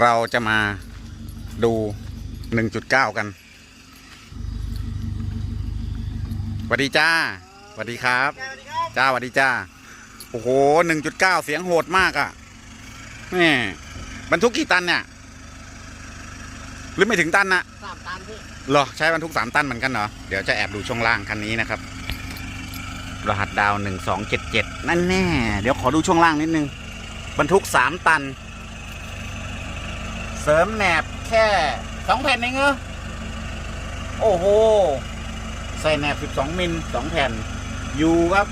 เราจะมาดู 1.9 กันสวัสดีจ้าสวัสดีครับ จ้าสวัสดีจ้า โอ้โห 1.9 เสียงโหดมากอะ่ะแม่บรรทุกกี่ตันเนี่ย หรือไม่ถึงตันนะสามตันพี่เหรอ ใช้บรรทุก3ตันเหมือนกันเหรอ เดี๋ยวจะแอบดูช่วงล่างคันนี้นะครับ รหัสดาว1277นั่นแน่ เดี๋ยวขอดูช่วงล่างนิดนึง บรรทุก3ตัน เสริมแหนบแค่2แผ่นเองเหรอโอ้โห ใส่แหนบ 12 มิล2แผ่น อยู่ครับ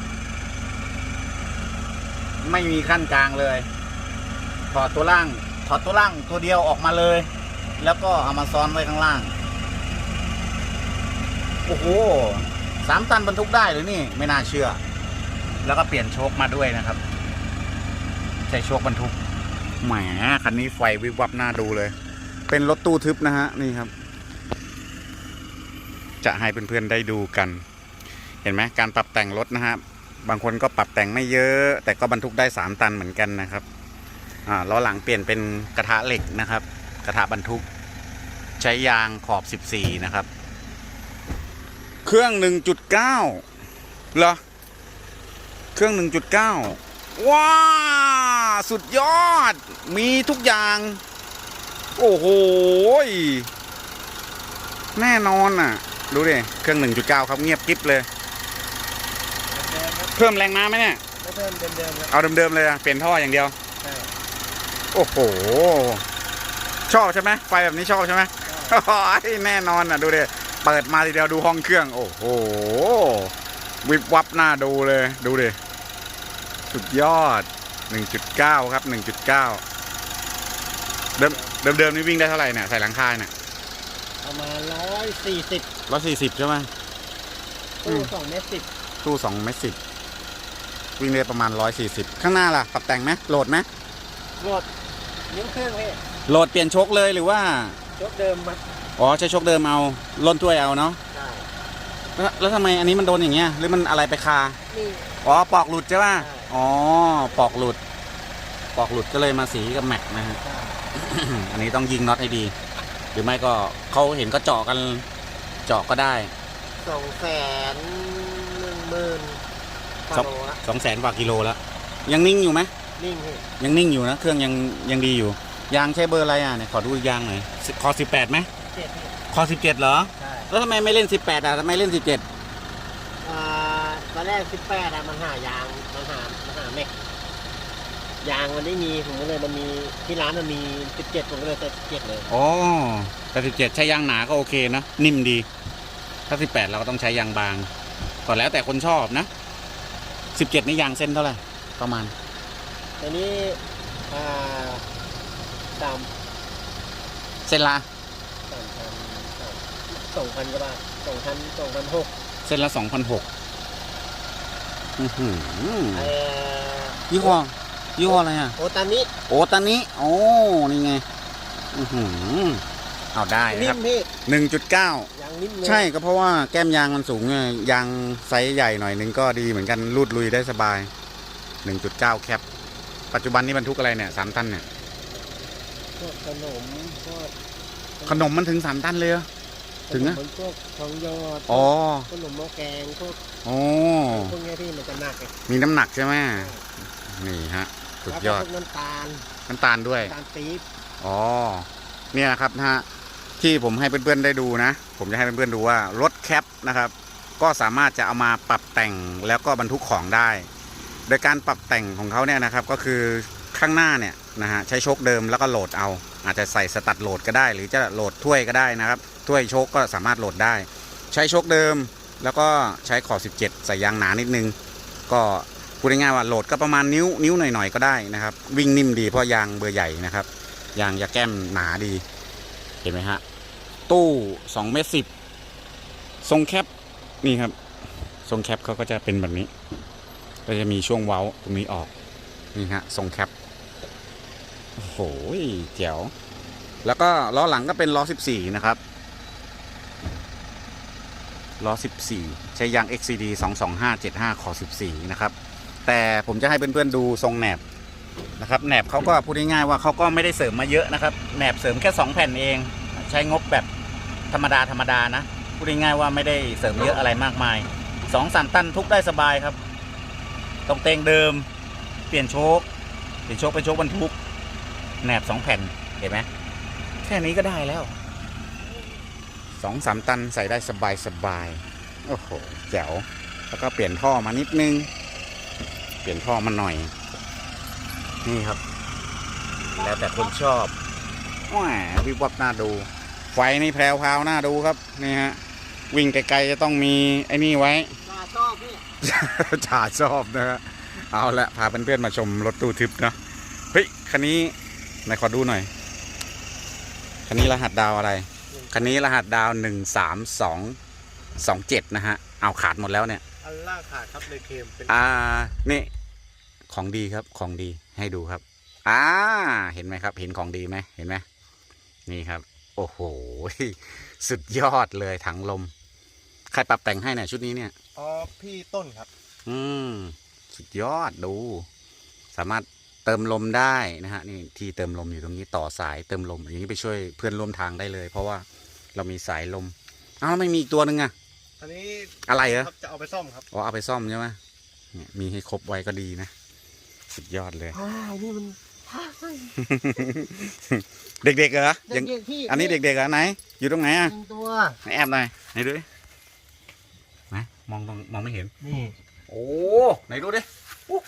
ไม่มีขั้นกลางเลย ถอดตัวล่าง ถอดตัวล่างตัวเดียวออกมาเลย แล้วก็เอามาซ้อนไว้ข้างล่าง โอ้โหสามตันบรรทุกได้เลยนี่ ไม่น่าเชื่อ แล้วก็เปลี่ยนโชคมาด้วยนะครับ ใช้โชคบรรทุก แหมคันนี้ไฟวิบวับหน้าดูเลย เป็นรถตู้ทึบนะฮะ นี่ครับ จะให้เพื่อนๆได้ดูกัน เห็นไหมการปรับแต่งรถนะฮะบางคนก็ปรับแต่งไม่เยอะ แต่ก็บรรทุกได้ 3 ตันเหมือนกันนะครับอ่าล้อหลังเปลี่ยนเป็นกระทะเหล็กนะครับ กระทะบรรทุก ใช้ยางขอบ 14 นะครับ เครื่อง 1.9เหรอเครื่อง 1.9 ว้าสุดยอด มีทุกอย่าง โอ้โหยแน่นอนอะ ดูดิ เครื่อง 1.9 ครับเงียบกริบเลยเดิมครับเพิ่มแรงม้าไหมเนี่ย ไม่เพิ่มเดิมเดิมครับเอาเดิมๆเลยอะเปลี่ยนท่ออย่างเดียว ใช่โอ้โห ชอบใช่ไหมไฟแบบนี้ชอบใช่ไหมโอ้ยแน่นอนอะ ดูดิเปิดมาทีเดียวดูห้องเครื่อง โอ้โห วิบวับหน้าดูเลย ดูดิ สุดยอด 1.9 ครับ 1.9 เดิมเดิมเดิมนี่วิ่งได้เท่าไหร่เนี่ยใส่หลังคาเนี่ยประมาณร้อยสี่สิบร้อยสี่สิบใช่ไหมตู้สองเมตรสิบตู้สองเมตรสิบวิ่งได้ประมาณร้อยสี่สิบข้างหน้าล่ะปรับแต่งไหมโหลดไหมโหลดนิ้วเครื่องพี่โหลดเปลี่ยนโชคเลยหรือว่ายกเดิมมาอ๋อใช้โชคเดิมเอาล่นถ้วยเอาเนาะใช่แล้วแล้วทำไมอันนี้มันโดนอย่างเงี้ยหรือมันอะไรไปคานี่อ๋อปอกหลุดใช่ป่ะใช่ อ๋อ ปอกหลุด ปอกหลุดก็เลยมาสีกับแม็กนะฮะใช่อันนี้ต้องยิงน็อตให้ดี หรือไม่ก็เขาเห็นก็เจาะกัน เจาะก็ได้ สองแสนหนึ่งหมื่นสองโลละสองแสนกว่ากิโลแล้ว ยังนิ่งอยู่ไหมนิ่งพี่ยังนิ่งอยู่นะ เครื่องยังยังดีอยู่ ยางใช้เบอร์อะไรอะเนี่ยขอดูยางหน่อยสิคอสิบแปดไหมเจ็ดพี่คอสิบเจ็ดเหรอ ใช่แล้วทำไมไม่เล่นสิบแปดอะทำไมเล่นสิบเจ็ดอ่าตอนแรกสิบแปดอะมันหายาง มันหามันหาเมกยางมันไม่มีผมก็เลยมันมีที่ร้านมันมีสิบเจ็ดผมก็เลยใส่สิบเจ็ดเลยอ๋อแต่สิบเจ็ดใช้ยางหนาก็โอเคนะนิ่มดี ถ้าสิบแปดเราก็ต้องใช้ยางบางก็แล้วแต่คนชอบนะสิบเจ็ดนี่ยางเส้นเท่าไหร่ประมาณอันนี้อ่าสามเส้นละสามพันสองพันกว่าบาทสองพันสองพันหกเส้นละสองพันหก เอ่อยี่ห้อยี่ห้ออะไรอะ โอตานิโอตานิโอ้ นี่ไง อื้อหือเอาได้นะนิ่ครับมพี่หนึ่งจุดเก้ายางนิ่มเลยใช่ก็เพราะว่าแก้มยางมันสูงไงยางไซส์ใหญ่หน่อยนึงก็ดีเหมือนกันรูดลุยได้สบาย 1.9 แคป ปัจจุบันนี้บรรทุกอะไรเนี่ยสามตันเนี่ย พวกขนมพวกขนมมันถึงสามตันเลยเหรอ ถึงอะขนมพวกทองหยอดอ๋อ ขนมหม้อแกงพวกโอ้พวกเนี้ยพี่มันจะหนักไงมีน้ำหนักใช่ไหมนี่ฮะ สุดยอด แล้วก็พวกน้ำตาลน้ำตาลด้วย น้ำตาลปี๊บอ๋อ เนี่ยนะครับนะฮะที่ผมให้เพื่อนๆได้ดูนะ ผมจะให้เพื่อนๆดูว่ารถแคปนะครับ ก็สามารถจะเอามาปรับแต่งแล้วก็บรรทุกของได้ โดยการปรับแต่งของเขาเนี่ยนะครับก็คือข้างหน้าเนี่ยนะฮะใช้โชคเดิมแล้วก็โหลดเอา อาจจะใส่สตัดโหลดก็ได้ หรือจะโหลดถ้วยก็ได้นะครับถ้วยโชคก็สามารถโหลดได้ ใช้โชคเดิมแล้วก็ใช้ขอบ 17 ใส่ยางหนานิดนึง ก็พูดง่ายๆว่าโหลดก็ประมาณนิ้วนิ้วหน่อยๆก็ได้นะครับ วิ่งนิ่มดีเพราะยางเบอร์ใหญ่นะครับยางยาแก้มหนาดีเห็นไหมฮะตู้2เมตรสิบทรงแคปนี่ครับ ทรงแคปเขาก็จะเป็นแบบนี้ ก็จะมีช่วงเว้าตรงนี้ออก นี่ฮะทรงแคปโอ้โหเจ๋วแล้วก็ล้อหลังก็เป็นล้อ 14 นะครับ ล้อ 14 ใช้ยาง XCD 225 75ขอ14 นะครับ แต่ผมจะให้เพื่อนๆดูทรงแหนบนะครับแหนบเขาก็พูดง่ายๆว่าเขาก็ไม่ได้เสริมมาเยอะนะครับแหนบเสริมแค่สองแผ่นเอง ใช้งบแบบธรรมดาธรรมดานะ พูดง่ายๆว่าไม่ได้เสริมเยอะอะไรมากมายสองสามตันทุกได้สบายครับ ตรงเตงเดิม เปลี่ยนโชคเปลี่ยนโชคเป็นโชคบรรทุกแหนบสองแผ่นเห็นไหมแค่นี้ก็ได้แล้วสองสามตันใส่ได้สบายสบายโอ้โหแจ๋วแล้วก็เปลี่ยนท่อมานิดนึง เปลี่ยนท่อมาหน่อย นี่ครับ แล้วแต่คนชอบแหมวิบวับน่าดู ไฟนี่แพรวพาวน่าดูครับนี่ฮะวิ่งไกลๆจะต้องมีไอ้นี่ไว้ จ่าชอบนะฮะเอาละพาเพื่อนๆมาชมรถตู้ทึบเนาะเฮ้ยคันนี้ไหนขอดูหน่อยคันนี้รหัสดาวอะไรคันนี้รหัสดาวหนึ่งสามสองสองเจ็ดนะฮะเอาขาดหมดแล้วเนี่ยอันล่างขาดครับเลยเค็มเป็นอ่านี่ของดีครับของดีให้ดูครับอ่าเห็นไหมครับ เห็นของดีไหมเห็นไหมนี่ครับ โอ้โห สุดยอดเลยถังลม ใครปรับแต่งให้เนี่ยชุดนี้เนี่ย อ๋อพี่ต้นครับ อืมสุดยอดดู สามารถเติมลมได้นะฮะนี่ที่เติมลมอยู่ตรงนี้ต่อสายเติมลมอย่างนี้ไปช่วยเพื่อนร่วมทางได้เลย เพราะว่าเรามีสายลมอ้าวแล้วไม่มีอีกตัวหนึ่งอะอันนี้อะไรเหรอครับจะเอาไปซ่อมครับอ๋อเอาไปซ่อมใช่ไหมเนี่ยมีให้ครบไว้ก็ดีนะ สุดยอดเลยอ่านี่มันเด็กๆเหรอยังเด็กๆพี่อันนี้เด็กๆเหรอไหน อยู่ตรงไหนอะหนึ่งตัว ไหนแอบหน่อยไหนดูดิไหน มองตรงมองไม่เห็น นี่โอ้ไหนดูดิโอ้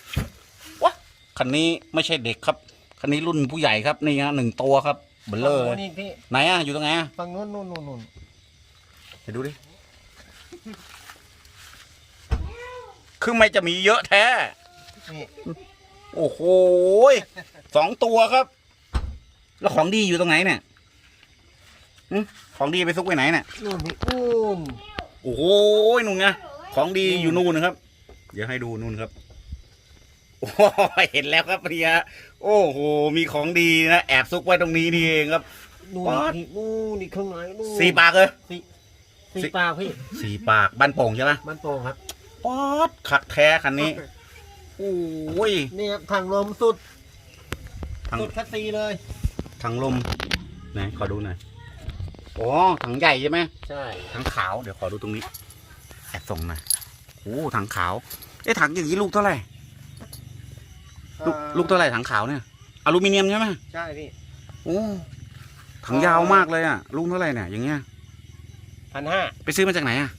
วะคันนี้ไม่ใช่เด็กครับ คันนี้รุ่นผู้ใหญ่ครับนี่ฮะหนึ่งตัวครับเบลเลอร์ฝั่งเลยนู้นนี่พี่ไหนอะอยู่ตรงไหนอะฝั่งนู้นนู่นนู่นนู่นไปดูดิคือไม่จะมีเยอะแท้ นี่โอ้โหยสองตัวครับ แล้วของดีอยู่ตรงไหนเนี่ยหึของดีไปซุกไว้ไหนเนี่ยนู่นพี่นู่น โอ้โหนู่นไง ของดีอยู่นู่นนะครับ เดี๋ยวให้ดูนู่นครับโอ้โหเห็นแล้วครับพี่ฮะโอ้โหมีของดีนะแอบซุกไว้ตรงนี้นี่เองครับนู่นป๊าดพี่นู่นนี่ข้างในนู่นสี่ปากเลยสี่ปากพี่สี่ปากบ้านโป่งใช่ไหมมันโป่งครับป๊อดขักแท้คันนี้โอ้ยนี่ครับถังลมสุดถังสุดคัตซีเลยถังลมไหนขอดูหน่อยอ๋อถังใหญ่ใช่ไหมใช่ถังขาวเดี๋ยวขอดูตรงนี้ แอบส่งหน่อยโอ้ถังขาวเอ๊ะถังอย่างนี้ลูกเท่าไหร่ลูกลูกเท่าไหร่ถังขาวเนี่ยอลูมิเนียมใช่ไหมใช่พี่โอ้ถังยาวมากเลยอะลูกเท่าไหร่เนี่ยอย่างเงี้ยพันห้าไปซื้อมาจากไหนอะ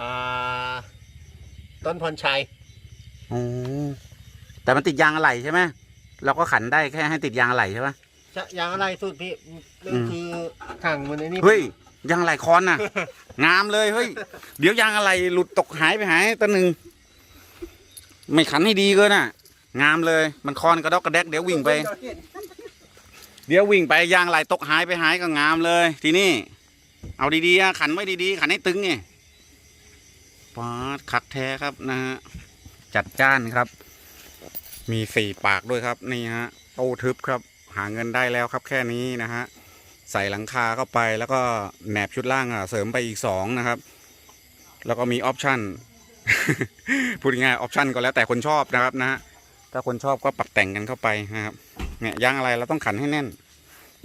อ่าต้นพรชัยโอ้แต่มันติดยางอะไหล่ใช่ไหมเราก็ขันได้แค่ให้ติดยางอะไหล่ใช่ไหมจะยางอะไรสุดพี่นั่อืนมคือถังมันไอ้นี่เฮ้ย ยางอะไหล่คอนน่ะ งามเลยเฮ้ยเดี๋ยวยางอะไหล่หลุดตกหายไปหายตัวหนึ่งไม่ขันให้ดีเกินน่ะ งามเลยมันคอนกระดอกกระแดกเดี๋ยววิ่งไป เดี๋ยววิ่งไปยางไหลตกหายไปหายก็งามเลย ทีนี่ เอาดีๆอะขันไว้ดีๆขันให้ตึงไงปาดคักแท้ครับนะฮะจัดจ้านครับ มีสี่ปากด้วยครับนี่ฮะโต้ทึบครับ หาเงินได้แล้วครับแค่นี้นะฮะ ใส่หลังคาเข้าไปแล้วก็แหนบชุดล่างอะเสริมไปอีกสองนะครับ แล้วก็มีออปชั่นพูดง่ายๆออปชั่นก็แล้วแต่คนชอบนะครับนะฮะถ้าคนชอบก็ปรับแต่งกันเข้าไปนะครับเนี่ยยางอะไรเราต้องขันให้แน่น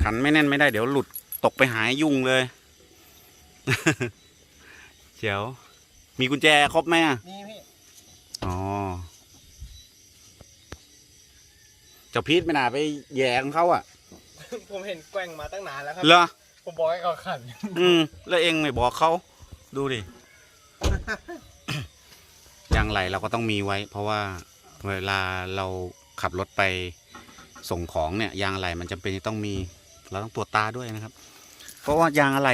ขันไม่แน่นไม่ได้เดี๋ยวหลุดตกไปหายยุ่งเลยเจียว มีกุญแจครบไหมอะนี่พี่อ๋อเจ้าพีทไม่น่าไปแย่ของเขาอะ ผมเห็นแกว่งมาตั้งนานแล้วครับเหรอผมบอกให้เขาขันอืมแล้วเองไม่บอกเขาดูดิ ยางไหลเราก็ต้องมีไว้ เพราะว่าเวลาเราขับรถไปส่งของเนี่ย ยางอะไหลมันจำเป็นจะต้องมีเราต้องตรวจตาด้วยนะครับ เพราะว่ายางอะไหล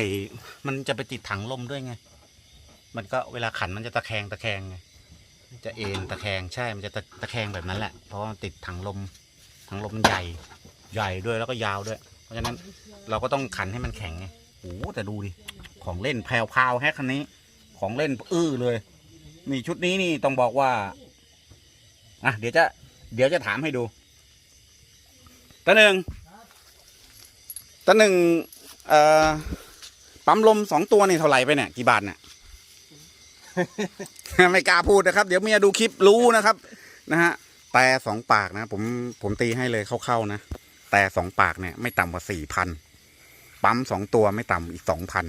มันจะไปติดถังลมด้วยไง มันก็เวลาขันมันจะตะแคงตะแคงไงจะเอ็นตะแคงใช่มันจะตะตะแคงแบบนั้นแหละเพราะว่ามันติดถังลมถังลมมันใหญ่ ใหญ่ด้วยแล้วก็ยาวด้วย เพราะฉะนั้นเราก็ต้องขันให้มันแข็งไงโอ้แต่ดูดิของเล่นแพรวๆแฮกคันนี้ ของเล่นอื้อเลย นี่ชุดนี้นี่ต้องบอกว่าอะเดี๋ยวจะ เดี๋ยวจะถามให้ดูตาหนึ่งตาหนึ่งเอ่อปั๊มลมสองตัวนี่เท่าไหร่ไปเนี่ยกี่บาทเนี่ยไม่กล้าพูดนะครับ เดี๋ยวเมียดูคลิปรู้นะครับ นะฮะแต่สองปากนะ ผมผมตีให้เลยเข้าๆนะ แต่สองปากเนี่ยไม่ต่ำกว่าสี่พันปั๊มสองตัวไม่ต่ำอีกสองพัน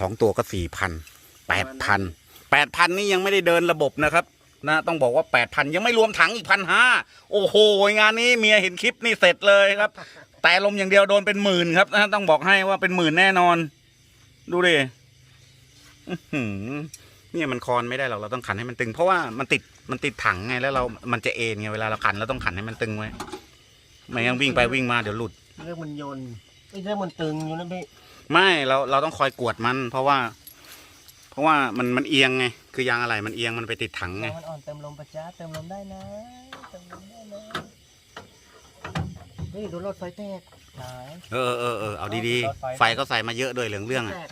สองตัวก็สี่พันแปดพันแปดพันนี่ยังไม่ได้เดินระบบนะครับ นะ ต้องบอกว่าแปดพันยังไม่รวมถังอีกพันห้าโอ้โหงานนี้เมียเห็นคลิปนี่เสร็จเลยครับ แต่ลมอย่างเดียวโดนเป็นหมื่นครับนะต้องบอกให้ว่าเป็นหมื่นแน่นอน ดูดิเนี่ยมันคอนไม่ได้หรอกเราต้องขันให้มันตึง เพราะว่ามันติดมันติดถังไงแล้วเรา มันจะเอ็นไงเวลาเราขันเราต้องขันให้มันตึงไว้ ไม่งั้นวิ่งไปวิ่งมาเดี๋ยวหลุด เรื่องมันโยนไอ้เรื่องมันตึงอยู่นะพี่ไม่เราเราต้องคอยกวดมัน เพราะว่า เพราะว่ามันมันเอียงไงคือยางอะไรมันเอียงมันไปติดถังไงมันอ่อนเติมลมประจ้าเติมลมได้นะเติมลมได้นะเฮ้ยโดนรถไฟแตกหายเออเออเออเอาดีๆไฟก็ใส่มาเยอะด้วยเหลืองเรื่องๆอะแตก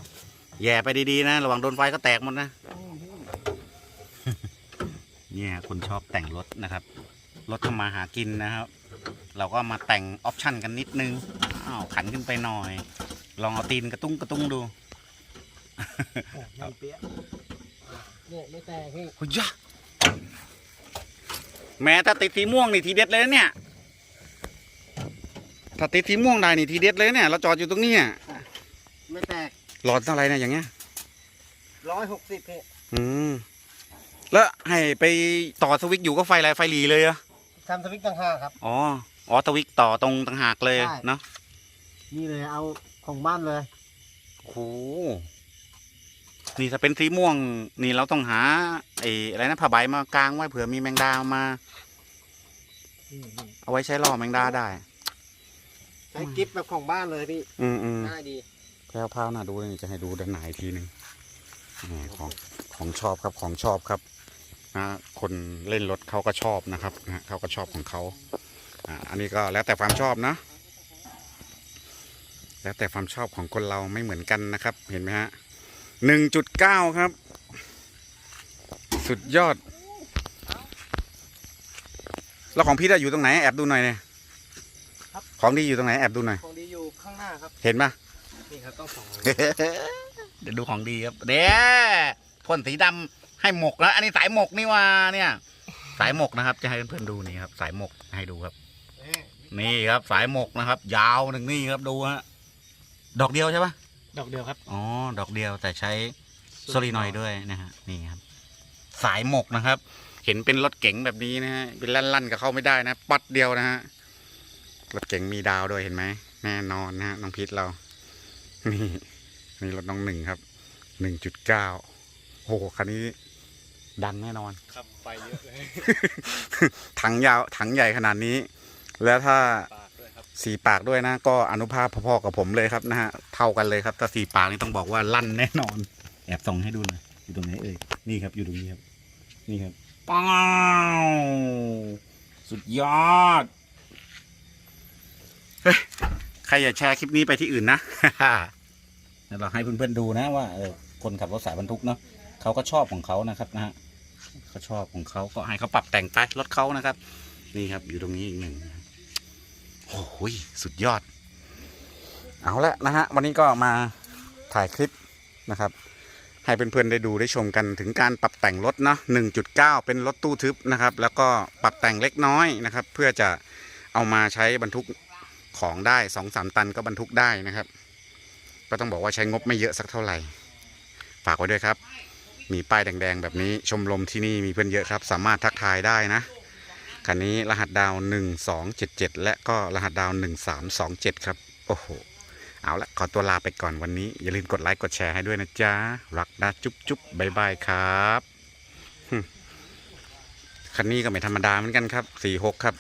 แย่ไปดีๆนะระวังโดนไฟก็แตกหมดนะอืมพี่เนี่ยคนชอบแต่งรถนะครับรถทำมาหากินนะครับ เราก็มาแต่งออปชั่นกันนิดนึงอ้าวขันขึ้นไปหน่อย ลองเอาตีนกระตุ้งกระตุ้งดูโอ้ยเปี้ยเนี่ยไม่แตกพี่โอ้ยยะแม้ถ้าติดสีม่วงนี่ทีเด็ดเลยนะเนี่ย ถ้าติดสีม่วงได้นี่ทีเด็ดเลยเนี่ยเราจอดอยู่ตรงนี้อะไม่แตกหลอดเท่าไหรเนี่ยอย่างเงี้ยร้อยหกสิบพี่อืมแล้วให้ไปต่อสวิตช์อยู่ก็ไฟอะไรไฟหลีเลยเหรอะ ทำสวิตช์ต่างหากครับ อ๋อ อ๋อสวิตช์ต่อตรงต่างหากเลยใช่ เนาะนี่เลยเอาของบ้านเลย โอ้โหนี่ถ้าเป็นสีม่วง นี่เราต้องหาไอ้อะไรนะผ้าใบมากางไว้เผื่อมีแมงดามา นี่นี่เอาไว้ใช้ล่อแมงดาได้ ใช้กิฟต์แบบของบ้านเลยพี่อืมอืมง่ายดีแพรวพราวน่าดูเลยนี่จะให้ดูด้านในอีกทีหนึ่งนี่ของของชอบครับของชอบครับ นะคนเล่นรถเขาก็ชอบนะครับนะเขาก็ชอบของเขาอ่าอันนี้ก็แล้วแต่ความชอบนะ แล้วแต่ความชอบของคนเราไม่เหมือนกันนะครับ เห็นไหมฮะหนึ่งจุดเก้าครับ สุดยอด แล้วของพี่ได้อยู่ตรงไหน แอบดูหน่อยเนี่ยของดีอยู่ตรงไหนแอบดูหน่อย ของดีอยู่ข้างหน้าครับ เห็นปะ นี่ครับต้องสอง เดี๋ยวดูของดีครับเด้พ่นสีดำ ให้หมกแล้ว อันนี้สายหมกนี่ว่าเนี่ย สายหมกนะครับ จะให้เพื่อนๆดูนี่ครับ สายหมกให้ดูครับ นี่ครับสายหมกนะครับ ยาวหนึ่งนี่ครับดูฮะดอกเดียวใช่ปะดอกเดียวครับ อ๋อ ดอกเดียวแต่ใช้โซลีนอยด์ด้วยนะฮะนี่ครับ สายหมกนะครับ เห็นเป็นรถเก๋งแบบนี้นะฮะเป็นลั่นๆก็เข้าไม่ได้นะปัดเดียวนะฮะรถเก๋งมีดาวด้วยเห็นไหมแน่นอนนะฮะน้องพีทเรา นี่นี่รถน้องหนึ่งครับหนึ่งจุดเก้าโอ้โหคันนี้ ดังแน่นอน ครับไฟเยอะเลยถังยาวถังใหญ่ขนาดนี้ แล้วถ้าปากด้วยครับสีปากด้วยนะ ก็อนุภาพพอๆกับผมเลยครับนะฮะเท่ากันเลยครับถ้าสีปากนี่ต้องบอกว่าลั่นแน่นอน แอบส่องให้ดูหน่อยอยู่ตรงไหนเอ่ยนี่ครับ อยู่ตรงนี้ครับ นี่ครับป้าวสุดยอดเฮ้ยใครอย่าแชร์คลิปนี้ไปที่อื่นนะเดี๋ยวเราให้เพื่อนๆดูนะว่าเออคนขับรถสายบรรทุกเนาะเขาก็ชอบของเขานะครับนะฮะ เขาชอบของเขาก็ให้เขาปรับแต่งไปรถเขานะครับ นี่ครับอยู่ตรงนี้อีกหนึ่งโอ้โหสุดยอด เอาละนะฮะวันนี้ก็มาถ่ายคลิปนะครับ ให้เพื่อนๆได้ดูได้ชมกันถึงการปรับแต่งรถเนาะ1.9 เป็นรถตู้ทึบนะครับ แล้วก็ปรับแต่งเล็กน้อยนะครับ เพื่อจะเอามาใช้บรรทุกของได้2-3ตันก็บรรทุกได้นะครับ ก็ต้องบอกว่าใช้งบไม่เยอะสักเท่าไหร่ ฝากไว้ด้วยครับ มีป้ายแดงๆ แบบนี้ชมรมที่นี่มีเพื่อนเยอะครับ สามารถทักทายได้นะคันนี้รหัสดาว 1277 และก็รหัสดาว 1327 ครับ โอ้โห เอาละขอตัวลาไปก่อนวันนี้ อย่าลืมกดไลค์กดแชร์ให้ด้วยนะจ๊ะ รักนะจุ๊บจุ๊บบายบายครับคันนี้ก็ไม่ธรรมดาเหมือนกันครับ 46 ครับ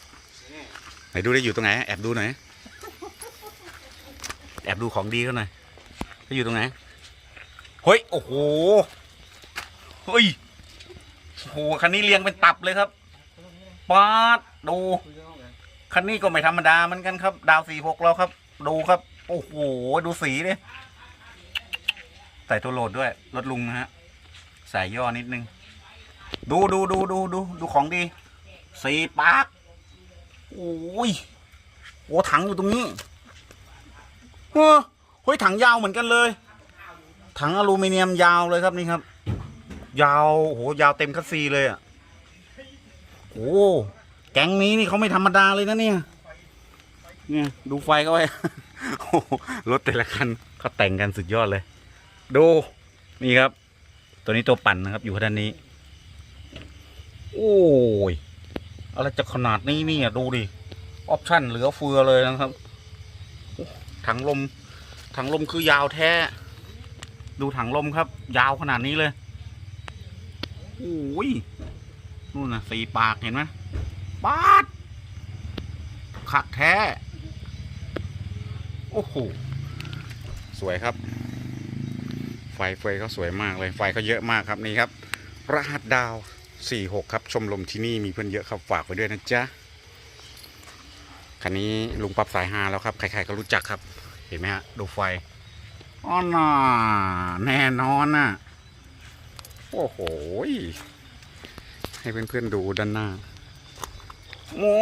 ไหนดูได้อยู่ตรงไหน แอบดูหน่อย แอบดูของดีเขาหน่อยเขาอยู่ตรงไหน เฮ้ย โอ้โห เฮ้ยโอ้โหคันนี้เรียงเป็นตับเลยครับปาดดูคันนี้ก็ไม่ธรรมดาเหมือนกันครับ ดาวสี่หกเราครับ ดูครับ โอ้โหดูสีดิใส่ตัวโหลดด้วยรถลุงนะฮะใส่ย่อนิดนึง ดูดูดูดูดูดูของดีสีปาร์กโอ้ยโอ้ถังอยู่ตรงนี้เฮ้ยเฮ้ยถังยาวเหมือนกันเลย ถังอลูมิเนียมยาวเลยครับนี่ครับ ยาวโหยาวเต็มคัสซีเลยอะโอ้แก๊งนี้นี่เขาไม่ธรรมดาเลยนะเนี่ย เนี่ยดูไฟเขาไว้โอ้รถแต่ละคันเขาแต่งกันสุดยอดเลย ดูนี่ครับ ตัวนี้ตัวปั่นนะครับอยู่ด้านนี้ โอ้ยอะไรจะขนาดนี้เนี่ยดูดิออปชั่นเหลือเฟือเลยนะครับถังลมถังลมคือยาวแท้ ดูถังลมครับ ยาวขนาดนี้เลย โอ้ยนู่นนะสี่ปากเห็นไหมปาดขักแท้ โอ้โห สวยครับ ไฟเฟยเขาสวยมากเลย ไฟเขาเยอะมากครับนี่ครับ รหัสดาว 46 ครับ ชมรมที่นี่มีเพื่อนเยอะครับ ฝากไว้ด้วยนะจ๊ะ คันนี้ลุงปรับสายฮาแล้วครับ ใครๆก็รู้จักครับ เห็นไหมฮะ ดูไฟอ๋อน่าแน่นอนน่ะ โอ้โห ให้เพื่อนๆดูด้านหน้าโอ้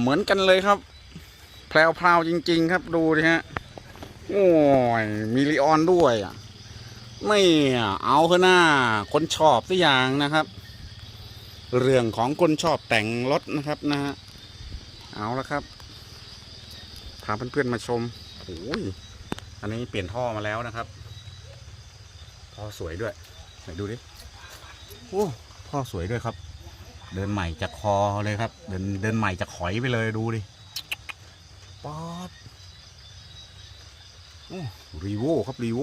เหมือนกันเลยครับ แพรวๆจริง ๆ ครับดูดิฮะ โอ้ยมีลีออนด้วยอะไม่อะเอาเถอะหน้า คนชอบสักอย่างนะครับ เรื่องของคนชอบแต่งรถนะครับนะฮะ เอาละครับ พาเพื่อนๆมาชมโอ้ยอันนี้เปลี่ยนท่อมาแล้วนะครับท่อสวยด้วย ไหนดูดิโอ้ท่อสวยด้วยครับ เดินใหม่จากคอเลยครับ เดินเดินใหม่จากขอยไปเลยดูดิป๊อดโอ้รีโวครับรีโว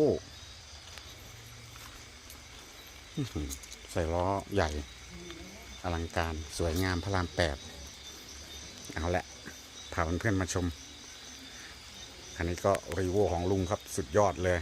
ใส่ล้อใหญ่ อลังการสวยงามพระรามแปดเอาละพาเพื่อนๆมาชม อันนี้ก็รีโวของลุงครับสุดยอดเลย